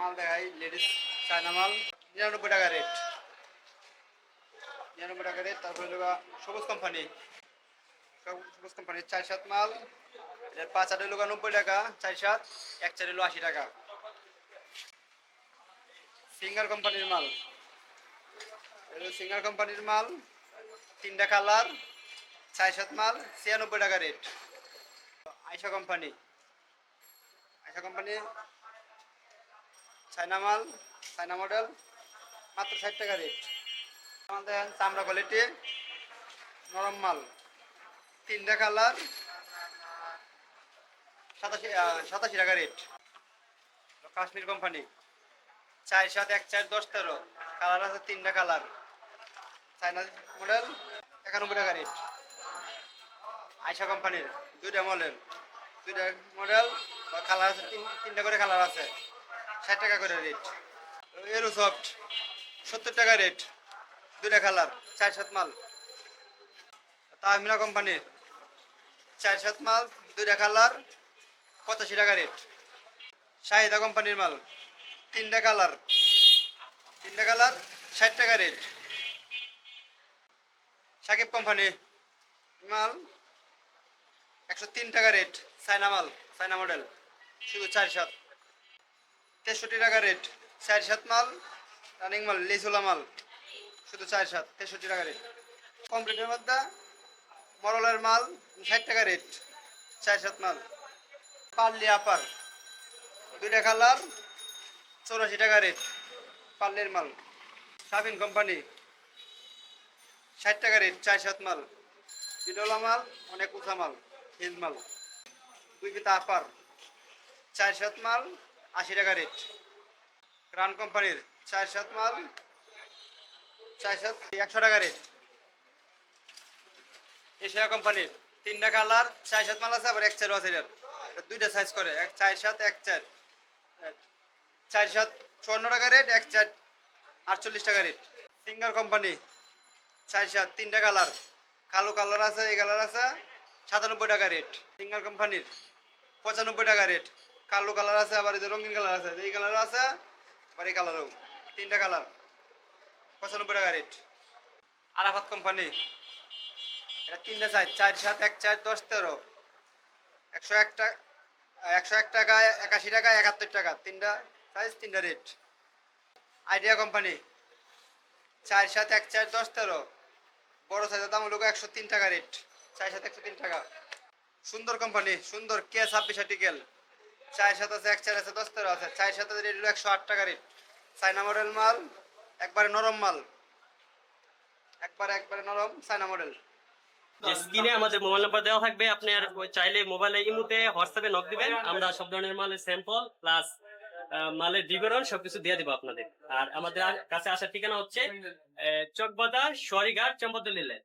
মাল দেখাই ladies China মাল। টাকা রেট নিরানব্বই টাকা রেট তারপরে হলো সবুজ কোম্পানি সবুজ সাত মাল। পাঁচ আট হলো নব্বই টাকা, চার সাত, এক চার হলো আশি টাকা। সিঙ্গার কোম্পানির মাল। এটা সিঙ্গার কোম্পানির মাল। তিনটা কালার চার সাত মাল, ছিয়ানব্বই টাকা রেট আইসা কোম্পানি আইসা কোম্পানি চায়না মাল চায়না মডেল, মাত্র ষাট টাকা রেট। আমাদের চামড়া কোয়ালিটি নরম মাল। তিনটা কালার, সাতাশি সাতাশি টাকা রেট। কাশ্মীর কোম্পানি, চার সাত এক চার দশ তেরো। কালার আছে তিনটা কালার। চায়না মডেল, একানব্বই টাকা রেট। আইসা কোম্পানির, দুইটা মডেল দুইটা মডেল বা কালার আছে তিনটা করে কালার আছে। ষাট টাকা করে রেট এরো সফট সত্তর টাকা রেট দুইটা কালার চার সাত মাল। তাহমিনা কোম্পানির চার সাত মাল, দুইটা কালার পঁচাশি টাকা রেট শাহিদা কোম্পানির মাল, তিনটা কালার তিনটা কালার ষাট টাকা রেট সাকিব কোম্পানি মাল, একশো তিন টাকা রেট চায়না মাল, চায়না মডেল শুধু চার সাত। তেষট্টি টাকা রেট চার সাত মাল রানিং মাল লিসুলা মাল। শুধু চার সাত, তেষট্টি টাকা রেট কমপ্লিটের মধ্যে মরলের মাল, ষাট টাকা রেট চার সাত মাল। পার্লি আপার দুইটা কালার চৌরাশি টাকা রেট পার্লের মাল। সাবিন কোম্পানি ষাট টাকা রেট চার সাত মাল। বিডলা মাল, অনেক উঁচা মাল, হিল মাল। দুই পিতা আপার চার সাত মাল, আশি টাকা রেট রান কোম্পানির চার সাত মাল, চার সাত, একশো টাকা রেট এশিয়া কোম্পানির তিনটা কালার চার সাত মাল আছে, আবার এক চার আছে দুইটা সাইজ করে, এক চার সাত, এক চার। চার সাত, চুয়ান্ন টাকা রেট এক চার, আটচল্লিশ টাকা রেট সিঙ্গার কোম্পানি চার সাত, তিনটা কালার কালো কালার আছে, এই কালার আছে, সাতানব্বই টাকা রেট সিঙ্গার কোম্পানির পঁচানব্বই টাকা রেট কালো কালার আছে, আবার এই রঙিন কালার আছে। এই কালার আছে, আবার এই কালারও। তিনটা কালার। পঁচানব্বই টাকা রেট আরাফাত কোম্পানি এটা তিনটা সাইজ চার সাত, এক চার, দশ, তেরো। একশো এক টাকা একশো এক টাকা, একাশি টাকা, একাত্তর টাকা। তিনটা সাইজ তিনটা রেট আইডিয়া কোম্পানি চার সাত, এক চার, দশ, তেরো। বড় সাইজের দাম হলো একশো তিন টাকা রেট চার সাত, একশো তিন টাকা। সুন্দর কোম্পানি সুন্দর কে ছাব্বিশ আর্টিকেল চার সাত আছে, এক চার আছে, দশ তেরো আছে। চার হলো একশো আট টাকা রেট। চাইনা মডেল মাল, একবারে নরম মাল। একবারে একবারে নরম চাইনা মডেল স্ক্রিনে আমাদের মোবাইল নাম্বার দেওয়া থাকবে, আপনি আর চাইলে মোবাইলে ইমুতে, হোয়াটসঅ্যাপে নক দিবেন। আমরা সব ধরনের মালের স্যাম্পল প্লাস মালের বিবরণ সবকিছু দিয়ে দিব আপনাদের। আর আমাদের কাছে আসার ঠিকানা হচ্ছে চকবাদা সরিঘাট চম্পদলিলে